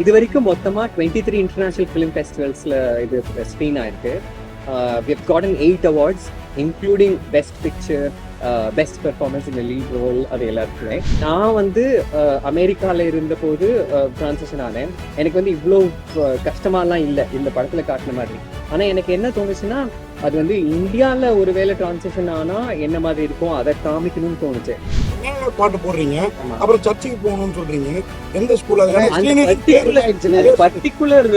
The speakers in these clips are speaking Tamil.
இது வரைக்கும் மொத்தமாக டுவெண்ட்டி த்ரீ இன்டர்நேஷனல் ஃபிலிம் ஃபெஸ்டிவல்ஸில் இது ஸ்க்ரீன் ஆயிருக்கு we've got eight awards including best picture best performance இந்த லீட் ரோல் அது எல்லாருக்குமே. நான் வந்து uh, அமெரிக்காவில் இருந்தபோது uh, ட்ரான்சிஷன் ஆனேன். எனக்கு வந்து இவ்வளோ uh, கஷ்டமாலாம் இல்லை இந்த படத்தில் காட்டின மாதிரி. ஆனால் எனக்கு என்ன தோணுச்சுன்னா அது வந்து இந்தியாவில் ஒருவேளை ட்ரான்சிஷன் ஆனால் என்ன மாதிரி இருக்கும் அதை காமிக்கணும்னு தோணுச்சு. பாட்டு போடுறீங்க. அப்புறம் சர்ச்சுக்கு போகணும்னு சொல்றீங்க எந்த school particular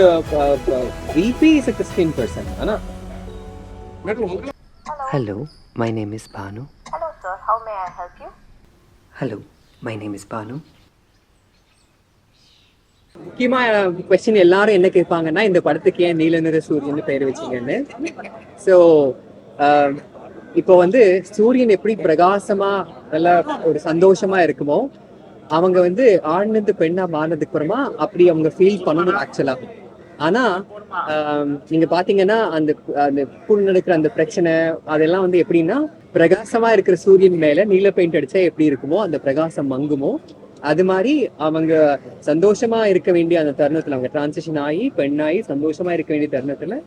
VP is a Christian person ஆனா. Hello, sir. How may I help you? Hello, my name is Banu. முக்கியமா கொஸ்டின் எல்லாரும் என்ன கேட்பாங்கன்னா இந்த படத்துக்கு ஏன் நீல நிற சூரியன் பேர் வச்சீங்கன்னு ஸோ இப்போ வந்து சூரியன் எப்படி பிரகாசமா நல்லா ஒரு சந்தோஷமா இருக்குமோ அவங்க வந்து ஆண்ந்து பெண்ணா மாறினதுக்கு அப்புறமா அப்படி அவங்க ஃபீல் பண்ணணும் ஆக்சுவலா ஆனா நீங்க பாத்தீங்கன்னா அந்த அந்த புல் நடக்கிற அந்த பிரச்சனை அதெல்லாம் வந்து எப்படின்னா பிரகாசமா இருக்கிற சூரியன் மேல நீல பெயிண்ட் அடிச்சா எப்படி இருக்குமோ அந்த பிரகாசம் மங்குமோ அது மாதிரி அவங்க சந்தோஷமா இருக்க வேண்டிய அந்த தருணத்துல அவங்க டிரான்சிஷன் ஆகி பெண்ணாகி சந்தோஷமா இருக்க வேண்டிய தருணத்துல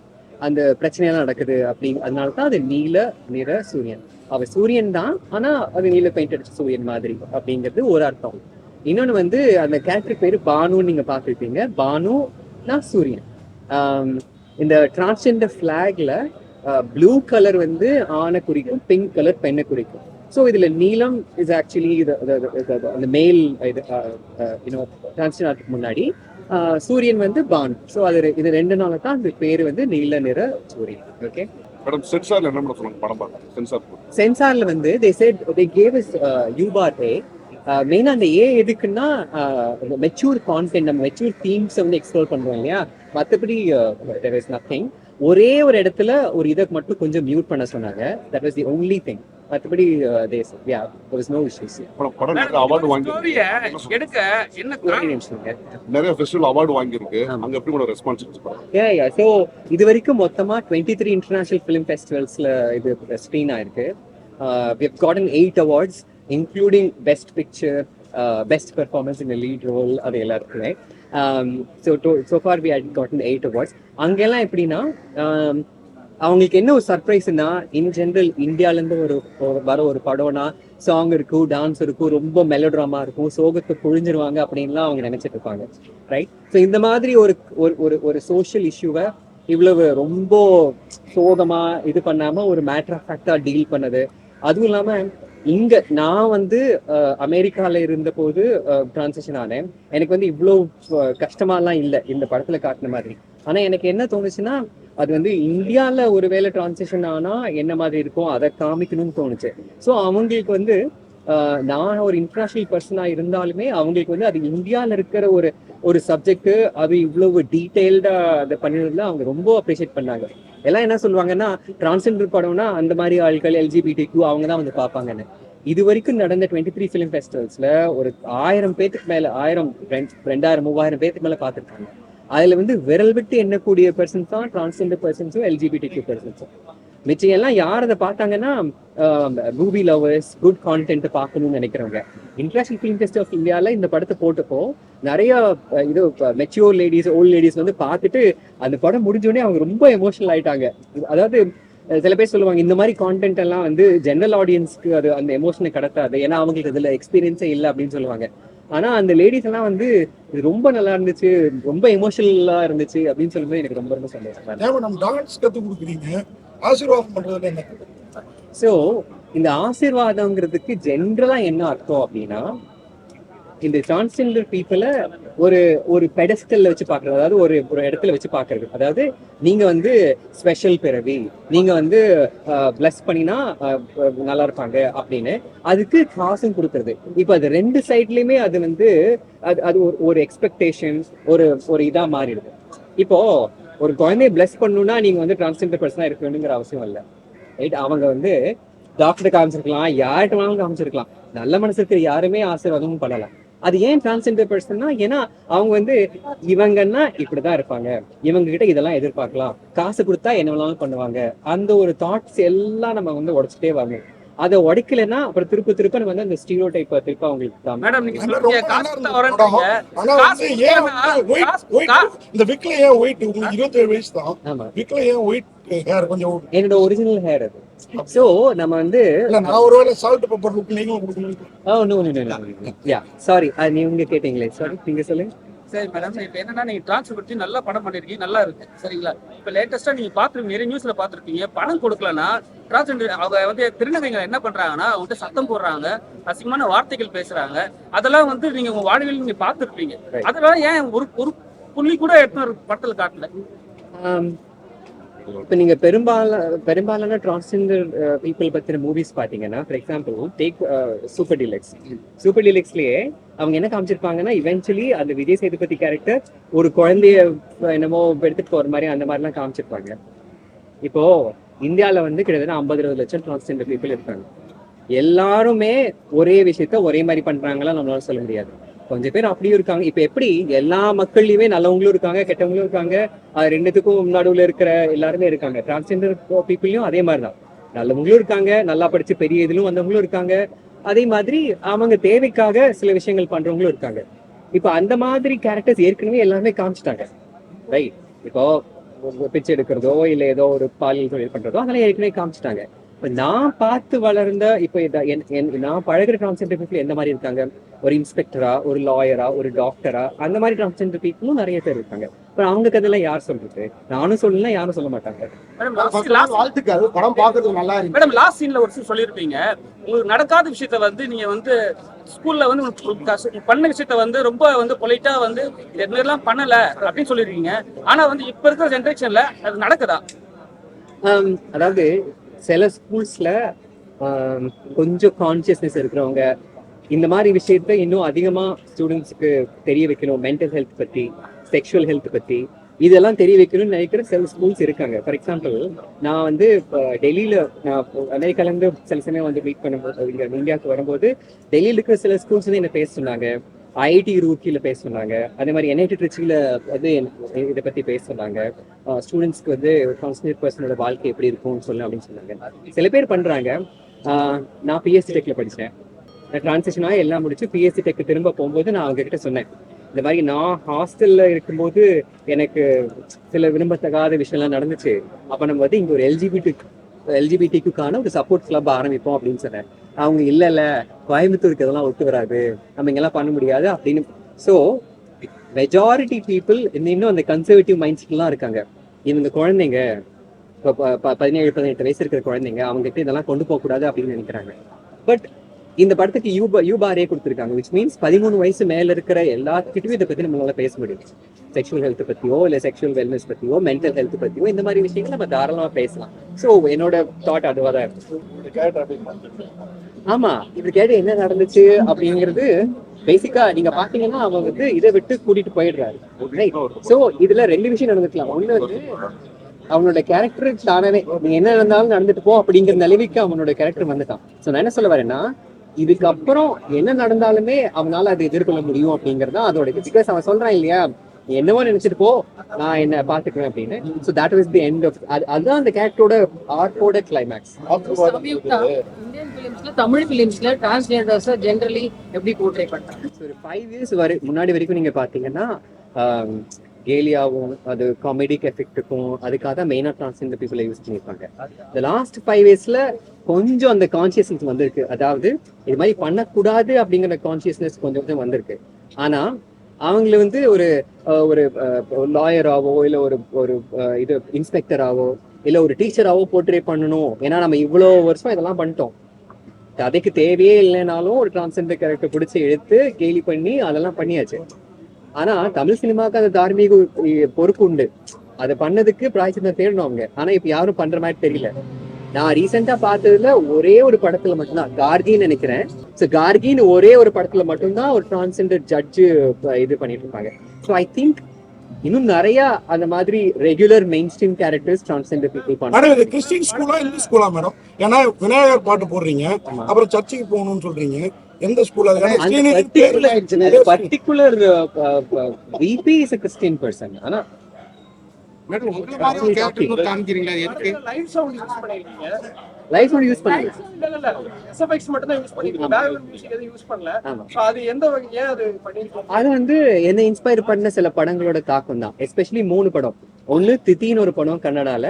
அந்த பிரச்சனையெல்லாம் நடக்குது அப்படி அதனால தான் அது நீல நிற சூரியன். அவ சூரியன் தான் ஆனா அது நீல பெயிண்ட் அடிச்ச சூரியன் மாதிரி அப்படிங்கிறது ஒரு அர்த்தம். இன்னொன்னு வந்து அந்த கேரக்டர் பேரு பானுன்னு நீங்க பார்த்துருப்பீங்க. பானுனா சூரியன். இந்த டிரான்ஸ்ஜெண்டர் ஃபிளாக்ல ப்ளூ கலர் வந்து ஆணை குறிக்கும் பிங்க் கலர் பெண்ணை குறிக்கும். ஸோ இதுல நீலம் இஸ் ஆக்சுவலி அந்த மேல் இது டிரான்ஸ்ஜெண்டருக்கு முன்னாடி சூரியன் வந்து பான். ஸோ அது இது ரெண்டு நாள் தான் அந்த பேர் வந்து நீல நிற சூரியன். ஓகே மேடம் சென்சார்ல என்ன சொல்லுங்க படம் பார்த்து சென்சார் சென்சார்ல வந்து they said they gave is U bar A மெயினாக அந்த ஏ எதுக்குன்னா மெச்சூர் கான்டென்ட் நம்ம மெச்சூர் தீம்ஸை வந்து எக்ஸ்ப்ளோர் பண்றோம் இல்லையா? மற்றபடி தெர் இஸ் நத்திங் ஒரே ஒரு இடத்துல ஒரு இதை மட்டும் கொஞ்சம் மியூட் பண்ண சொன்னாங்க. That was the only thing மற்றபடி தேஸ் யா படம் நிறைய அவார்டு வாங்கி ஸ்டோரிய எடுக்க என்ன ஒரே காரணம்? நிமிஷம்ங்க நிறைய ஃபெஸ்டிவல் அவார்டு வாங்கியிருக்கு. அங்க எப்படி Yeah, yeah. So இது வரைக்கும் மொத்தமா டுவெண்ட்டி த்ரீ இன்டர்நேஷனல் ஃபிலிம் ஃபெஸ்டிவல்ஸ்ல இது ஸ்க்ரீன் ஆயிருக்கு. We've got eight awards including best picture best performance in lead role அது எல்லாருக்குமே. So so far we had got eight awards அங்கெல்லாம் எப்படின்னா um, அவங்களுக்கு என்ன ஒரு சர்ப்ரைஸ்னா இன் ஜென்ரல் இந்தியாலேருந்து ஒரு வர ஒரு படம்னா சாங் இருக்கும் டான்ஸ் இருக்கும் ரொம்ப மெலோட்ராமா இருக்கும் சோகத்தை புழிஞ்சிருவாங்க அப்படின்லாம் அவங்க நினைச்சிட்டு இருப்பாங்க ரைட் ஸோ இந்த மாதிரி ஒரு ஒரு ஒரு ஒரு சோஷியல் இஷ்யூவை இவ்வளவு ரொம்ப சோகமா இது பண்ணாம ஒரு மேட்டர் ஆஃப் ஃபேக்டா டீல் பண்ணது. அதுவும் இல்லாம இங்க நான் வந்து அமெரிக்கால இருந்த போது டிரான்சேஷன் ஆனேன். எனக்கு வந்து இவ்வளோ கஷ்டமாலாம் இல்லை இந்த படத்துல காட்டின மாதிரி. ஆனா எனக்கு என்ன தோணுச்சுன்னா அது வந்து இந்தியால ஒருவேளை டிரான்சிஷன் ஆனால் என்ன மாதிரி இருக்கும் அதை காமிக்கணும்னு தோணுச்சு. ஸோ அவங்களுக்கு வந்து நான் ஒரு இன்டர்நேஷ்னல் பர்சனாக இருந்தாலுமே அவங்களுக்கு வந்து அது இந்தியாவில் இருக்கிற ஒரு ஒரு சப்ஜெக்ட் அது இவ்வளவு டீட்டெயில்டாக அதை பண்ணினதுல அவங்க ரொம்ப அப்ரிஷியேட் பண்ணாங்க. எல்லாம் என்ன சொல்லுவாங்கன்னா டிரான்ஸ்ஜெண்டர் படம்னா அந்த மாதிரி ஆட்கள் எல்ஜிபிடி அவங்க தான் வந்து பார்ப்பாங்கன்னு. இது வரைக்கும் நடந்த டுவெண்ட்டி த்ரீ ஃபிலிம் ஃபெஸ்டிவல்ஸ்ல ஒரு ஆயிரம் பேத்துக்கு மேல ஆயிரம் ரெண்டாயிரம் மூவாயிரம் பேத்துக்கு மேல பார்த்துருக்காங்க. அதுல வந்து விரல் விட்டு எண்ணக்கூடிய பர்சன்ஸ் தான் டிரான்ஸ்ஜெண்டர் பர்சன்ஸும் எல்ஜிபிடி கியூ பர்சன்ஸும் மிச்சம் எல்லாம் யார் அதை பார்த்தாங்கன்னா மூவி லவர்ஸ் குட் கான்டென்ட் பார்க்கணும்னு நினைக்கிறவங்க. இன்டர்நேஷனல் ஃபிலிம் ஃபெஸ்ட் ஆஃப் இந்தியாவில் இந்த படத்தை போட்டப்போ நிறைய இது மெச்சூர் லேடிஸ் ஓல்ட் லேடிஸ் வந்து பார்த்துட்டு அந்த படம் முடிஞ்சோடனே அவங்க ரொம்ப எமோஷனல் ஆயிட்டாங்க. அதாவது சில பேர் சொல்லுவாங்க இந்த மாதிரி கான்டென்ட் எல்லாம் வந்து ஜென்ரல் ஆடியன்ஸ்க்கு அது அந்த எமோஷனை கடத்தாது. ஏன்னா அவங்களுக்கு இதில் எக்ஸ்பீரியன்ஸே இல்லை அப்படின்னு சொல்லுவாங்க. ஆனா அந்த லேடிஸ் எல்லாம் வந்து இது ரொம்ப நல்லா இருந்துச்சு ரொம்ப எமோஷனலா இருந்துச்சு அப்படின்னு சொல்லும்போது எனக்கு ரொம்ப ரொம்ப சந்தோஷமா நம்ம டான்ஸ் கத்து கொடுக்குறீங்க. ஆசீர்வாதம் பண்றதுல என்ன? ஸோ இந்த ஆசீர்வாதங்கிறதுக்கு ஜென்ரலா என்ன அர்த்தம் அப்படின்னா இந்த டிரான்ஸ்ஜெண்டர் பீப்புளை ஒரு ஒரு பெடஸ்டல்ல வச்சு பார்க்கறது அதாவது ஒரு ஒரு இடத்துல வச்சு பார்க்கறது. அதாவது நீங்க வந்து ஸ்பெஷல் பிறவி நீங்க வந்து பிளஸ் பண்ணினா நல்லா இருப்பாங்க அப்படின்னு. அதுக்கு காசும் கொடுக்கறது. இப்போ அது ரெண்டு சைட்லயுமே அது வந்து அது அது ஒரு ஒரு எக்ஸ்பெக்டேஷன் ஒரு ஒரு இதா மாறிடுது. இப்போ ஒரு குழந்தைய பிளஸ் பண்ணணும்னா நீங்க வந்து டிரான்ஸ்ஜெண்டர் பர்சனா இருக்க வேண்டுங்கிற அவசியம் இல்லை. ரைட் அவங்க வந்து டாக்டர் காமிச்சிருக்கலாம் யார்கிட்ட வேணாலும் காமிச்சிருக்கலாம். நல்ல மனசு இருக்கிற யாருமே ஆசீர்வாதமும் பண்ணலாம் அது ஏன் டிரான்ஸ்ஜெண்டர் பர்சன்னா ஏன்னா அவங்க வந்து இவங்கன்னா இப்படிதான் இருப்பாங்க. இவங்க கிட்ட இதெல்லாம் எதிர்பார்க்கலாம். காசு கொடுத்தா என்ன வேணாலும் பண்ணுவாங்க. அந்த ஒரு தாட்ஸ் எல்லாம் நம்ம வந்து உடச்சிட்டே வரணும். அதை உடைக்கலைன்னா அப்புறம் திருப்ப திருப்ப நம்ம வந்து அந்த ஸ்டீரியோ டைப்பை திருப்ப அவங்களுக்கு மேடம் நீங்க சொல்றீங்க இந்த விக்ல ஏன் ஒயிட் உங்களுக்கு இருபத்தேழு வயசு தான்? ஆமா. விக்ல ஏன் ஒயிட் ஹேர் கொஞ்சம் என்னோட ஒரிஜினல் ஹேர் அது. சோ நம்ம வந்து இல்ல நான் ஒருவேளை சால்ட் பெப்பர் லுக் நீங்களும் கொடுக்கணும். ஓ no no no yeah sorry நீங்க கேட்டீங்களே. சாரி நீங்க சொல்லுங்க. சரி மேடம் இப்போ என்னன்னா நீங்க டிரான்ஸ்ஃபர் பற்றி நல்லா படம் பண்ணிருக்கீங்க நல்லா இருக்கு. சரிங்களா? இப்போ லேட்டஸ்டா நீங்க பார்த்துருக்கீங்க நிறைய நியூஸ்ல பார்த்துருக்கீங்க பணம் கொடுக்கலன்னா டிரான்ஸ்ஜெண்டர் அவங்க வந்து திருநங்கைகள் என்ன பண்றாங்கன்னா அவங்க சத்தம் போடுறாங்க அசிங்கமான வார்த்தைகள் பேசுறாங்க. அதெல்லாம் வந்து நீங்க உங்க வாழ்வில் நீங்க பார்த்துருப்பீங்க. Right. அதெல்லாம் ஏன் ஒரு ஒரு புள்ளி கூட எடுத்து படத்தில் காட்டல? இப்போ நீங்க பெரும்பால பெரும்பாலான டிரான்ஸ்ஜெண்டர் பீப்புள் பத்தின மூவிஸ் பாத்தீங்கன்னா for example take super deluxe super டிலக்ஸ்லயே அவங்க என்ன காமிச்சிருப்பாங்கன்னா இவென்ச்சுவலி அந்த விஜய் சேதுபதி கேரக்டர் ஒரு குழந்தைய என்னமோ எடுத்துட்டு போற மாதிரி அந்த மாதிரிலாம் காமிச்சிருப்பாங்க. இப்போ இந்தியால வந்து கிட்டத்தட்ட ஐம்பது இருபது லட்சம் டிரான்ஸ்ஜெண்டர் பீப்புள் இருக்காங்க. எல்லாருமே ஒரே விஷயத்த ஒரே மாதிரி பண்றாங்களா நம்மளால சொல்ல முடியாது. கொஞ்சம் பேர் அப்படியும் இருக்காங்க. இப்ப எப்படி எல்லா மக்கள்லயுமே நல்லவங்களும் இருக்காங்க கெட்டவங்களும் இருக்காங்க. அது ரெண்டுத்துக்கும் நடுவுல இருக்கிற எல்லாருமே இருக்காங்க. டிரான்ஸ்ஜெண்டர் பீப்புளையும் அதே மாதிரி தான் நல்லவங்களும் இருக்காங்க நல்லா படிச்சு பெரிய இதுலும் வந்தவங்களும் இருக்காங்க. அதே மாதிரி அவங்க தேவைக்காக சில விஷயங்கள் பண்றவங்களும் இருக்காங்க. இப்போ அந்த மாதிரி கேரக்டர்ஸ் ஏற்கனவே எல்லாமே காமிச்சிட்டாங்க. ரைட் இப்போ பிச்சை எடுக்கிறதோ இல்ல ஏதோ ஒரு பாலியல் தொழில் பண்றதோ அதெல்லாம் ஏற்கனவே காமிச்சிட்டாங்க. இப்போ நான் பார்த்து வளர்ந்த இப்போ இத- என்- என்- நான் பழகுற டிரான்ஸ்ஜெண்டர் பீப்புள் எந்த மாதிரி இருக்காங்க? ஒரு இன்ஸ்பெக்டரா ஒரு லாயரா ஒரு டாக்டரா அந்த மாதிரி டிரான்ஸ்ஜெண்டர் பீப்புளும் நிறைய பேர் இருக்காங்க. இப்போ அவங்க கதையெல்லாம் யார் சொல்றது? நானும் சொல்லலாம் யாரும் சொல்ல மாட்டாங்க. மேடம் படம் பாக்குறதுக்கு நல்லா இருக்கு. மேடம் லாஸ்ட் சீன்ல ஒரு சீன் சொல்லியிருப்பீங்க. உங்களுக்கு நடக்காத விஷயத்த வந்து நீங்க வந்து ஸ்கூல்ல வந்து பண்ண விஷயத்த வந்து ரொம்ப வந்து பொலைட்டா வந்து மாதிரிலாம் பண்ணல அப்படின்னு சொல்லியிருக்கீங்க. ஆனா வந்து இப்ப இருக்கிற ஜென்ரேஷன்ல அது நடக்குதா? அதாவது சில ஸ்கூல்ஸில் கொஞ்சம் கான்சியஸ்னஸ் இருக்கிறவங்க இந்த மாதிரி விஷயத்த இன்னும் அதிகமாக ஸ்டூடெண்ட்ஸுக்கு தெரிய வைக்கணும். மென்டல் ஹெல்த் பற்றி செக்ஷுவல் ஹெல்த் பற்றி இதெல்லாம் தெரிய வைக்கணும்னு நினைக்கிற சில ஸ்கூல்ஸ் இருக்காங்க. ஃபார் எக்ஸாம்பிள் நான் வந்து இப்போ டெல்லியில் நான் அமெரிக்காலேருந்து சில சமயம் வந்து மீட் பண்ணும்போது இங்கே இந்தியாவுக்கு வரும்போது டெல்லியில் இருக்கிற சில ஸ்கூல்ஸ் வந்து என்ன பேச சொன்னாங்க? ஐஐடி ரூர்க்கியில் பேச சொன்னாங்க. அதே மாதிரி என்ஐடி ட்ரிச்சியில் வந்து இதை பத்தி பேச சொன்னாங்க. ஸ்டூடெண்ட்ஸ்க்கு வந்து ட்ரான்ஸ்ஜெண்டர் பர்சனோட வாழ்க்கை எப்படி இருக்கும்னு சொல்லு அப்படின்னு சொன்னாங்க. சில பேர் பண்றாங்க. ஆஹ் நான் பிஎஸ்சி டெக்ல படிச்சேன். நான் டிரான்சிஷனாக எல்லாம் முடிச்சு பிஎஸ்சி டெக்கு திரும்ப போகும்போது நான் அவங்க கிட்ட சொன்னேன். இந்த மாதிரி நான் ஹாஸ்டல்ல இருக்கும்போது எனக்கு சில விரும்பத்தகாத விஷயம்லாம் நடந்துச்சு. அப்போ நம்ம வந்து இங்க ஒரு எல்ஜிபிடி எல்ஜிபிடிக்குக்கான ஒரு சப்போர்ட் கிளப் ஆரம்பிப்போம் அப்படின்னு சொன்னேன். அவங்க இல்ல இல்ல கோயம்புத்தூருக்கு இதெல்லாம் ஒத்து வராது. நம்ம இங்கெல்லாம் பண்ண முடியாது அப்படின்னு. ஸோ மெஜாரிட்டி பீப்புள் இன்னும் அந்த கன்சர்வேட்டிவ் மைண்ட் செட்லாம் இருக்காங்க. இவங்க குழந்தைங்க இப்போ ப- ப- பதினேழு பதினெட்டு வயசு இருக்கிற குழந்தைங்க அவங்ககிட்ட இதெல்லாம் கொண்டு போக கூடாது அப்படின்னு நினைக்கிறாங்க. பட் இந்த படத்துக்கு யூ யூபாரே கொடுத்துருக்காங்க விச் மீன்ஸ் பதிமூணு வயசு மேல இருக்கிற எல்லாத்துக்கிட்டும் இதை பத்தி நம்மளால பேச முடியும். செக்ஷுவல் ஹெல்த் பத்தியோ இல்ல செக்ஷுவல் வெல்னஸ் பத்தியோ மென்டல் ஹெல்த் பத்தியோ இந்த மாதிரி விஷயங்கள் நம்ம தாராளமா பேசலாம். ஸோ என்னோட தாட் அதுவாக தான் இருக்கும் ஆமா இது கேட்டு என்ன நடந்துச்சு அப்படிங்கிறது பேசிக்கா நீங்க பாத்தீங்கன்னா அவன் வந்து இதை விட்டு கூட்டிட்டு போயிடுறாரு. சோ இதுல ரெண்டு விஷயம் நடந்துக்கலாம். ஒண்ணு வந்து அவனோட கேரக்டர் தானவே நீ என்ன நடந்தாலும் நடந்துட்டு போ அப்படிங்கிற நிலைமைக்கு அவனோட கேரக்டர் வந்துட்டான். சோ நான் என்ன சொல்ல வரேன்னா இதுக்கப்புறம் என்ன நடந்தாலுமே அவனால அதை எதிர்கொள்ள முடியும் அப்படிங்கறது அதோட பிகாஸ் அவன் சொல்றான் இல்லையா நீ என்னவோ நினைச்சிட்டு போ நான் என்ன பாத்துக்கிறேன் அப்படின்னு. So that was the end of அதுதான் அந்த கேரக்டரோட ஆர்ட்டோட கிளைமேக்ஸ் ஃபிலிம்ஸ்ல தமிழ் ஃபிலிம்ஸ்ல டிரான்ஸ்ஜெண்டர்ஸ் ஜென்ரலி எப்படி போர்ட்ரே பண்றாங்க? ஒரு ஃபைவ் இயர்ஸ் வரை முன்னாடி வரைக்கும் நீங்க பாத்தீங்கன்னா கேலியாவும் அது காமெடிக் எஃபெக்ட்டுக்கும் அதுக்காக தான் மெயினாக டிரான்ஸ்ஜெண்டர் பீப்புளை யூஸ் பண்ணியிருப்பாங்க இந்த லாஸ்ட் ஃபைவ் இயர்ஸில் கொஞ்சம் அந்த கான்சியஸ்னஸ் வந்திருக்கு. அதாவது இது மாதிரி பண்ணக்கூடாது அப்படிங்கிற கான்சியஸ்னஸ் கொஞ்சம் கொஞ்சம் வந்திருக்கு. ஆனா அவங்கள வந்து ஒரு ஒரு லாயராவோ இல்ல ஒரு ஒரு இது இன்ஸ்பெக்டராவோ இல்ல ஒரு டீச்சராவோ போர்ட்ரே பண்ணணும். ஏன்னா நம்ம இவ்வளோ வருஷம் இதெல்லாம் பண்ணிட்டோம். கதைக்கு தேவையே இல்லைனாலும் ஒரு டிரான்ஸ்ஜெண்டர் கேரக்டர் பிடிச்சி எடுத்து கேலி பண்ணி அதெல்லாம் பண்ணியாச்சு. ஆனா தமிழ் சினிமாவுக்கு அந்த தார்மீக பொறுப்பு உண்டு. அதை பண்ணதுக்கு பிராய்ச்சித்தம் தேடணும் அவங்க. ஆனா இப்ப யாரும் பண்ற மாதிரி தெரியல. நான் ரீசெண்டா பார்த்ததுல ஒரே ஒரு படத்துல மட்டும்தான். கார்கின்னு நினைக்கிறேன். ஸோ கார்கின்னு ஒரே ஒரு படத்துல மட்டும்தான் ஒரு டிரான்ஸ்ஜெண்டர் ஜட்ஜு இது பண்ணிட்டு இருப்பாங்க. ஸோ ஐ திங்க் இன்னும் நிறைய அந்த மாதிரி regular main stream characters transgender people பண்ணுறாங்க மேடம் இது கிறிஸ்டின் ஸ்கூலா இந்து ஸ்கூலா மேடம் ஏன்னா விநாயகர் பாட்டு போடுறீங்க அப்புறம் சர்ச்சுக்கு போகணும்னு சொல்றீங்க. எந்த ஸ்கூல் அது? Particular VP is a Christian person ஆனா மேடம் உங்களை மாதிரி ஒரு கேரக்டர் காமிக்கிறீங்களா? எதுக்கு? லைவ் சவுண்ட் யூஸ் பண்ணிருக்கீங்க. லைஃப் ஒன்று யூஸ் பண்ணுங்க இல்ல இல்ல எஸ்எஃப்எக்ஸ் மட்டும் தான் யூஸ் பண்ணிருக்கீங்க பேக்ரவுண்ட் மியூசிக் எதுவும் யூஸ் பண்ணல. சோ அது எந்த வகை ஏன் அது பண்ணிருக்கீங்க அது வந்து என்னை இன்ஸ்பயர் பண்ண சில படங்களோட தாக்கம் தான். எஸ்பெஷலி மூணு படம். ஒன்னு தித்தின்னு ஒரு படம் கன்னடால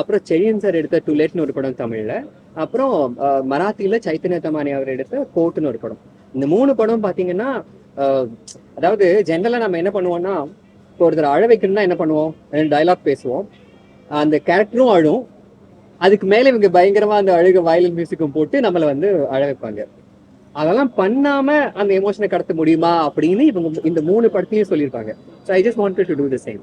அப்புறம் செழியன் சார் எடுத்த டுலேட்னு ஒரு படம் தமிழ்ல அப்புறம் மராத்தியில சைத்தன்ய தமானி அவர் எடுத்த கோட்டுன்னு ஒரு படம். இந்த மூணு படம் பாத்தீங்கன்னா அதாவது ஜென்ரலா நம்ம என்ன பண்ணுவோம்னா ஒருத்தர் அழ வைக்கணும்னா என்ன பண்ணுவோம்? டைலாக் பேசுவோம். அந்த கேரக்டரும் அழும். அதுக்கு மேல இவங்க பயங்கரமா அந்த அழுக வயலின் மியூசிக்கும் போட்டு நம்மளை வந்து அழ வைப்பாங்க. அதெல்லாம் பண்ணாம அந்த எமோஷனை கடத்த முடியுமா அப்படின்னு இவங்க இந்த மூணு படத்தையும் சொல்லியிருப்பாங்க. So I just wanted to do the same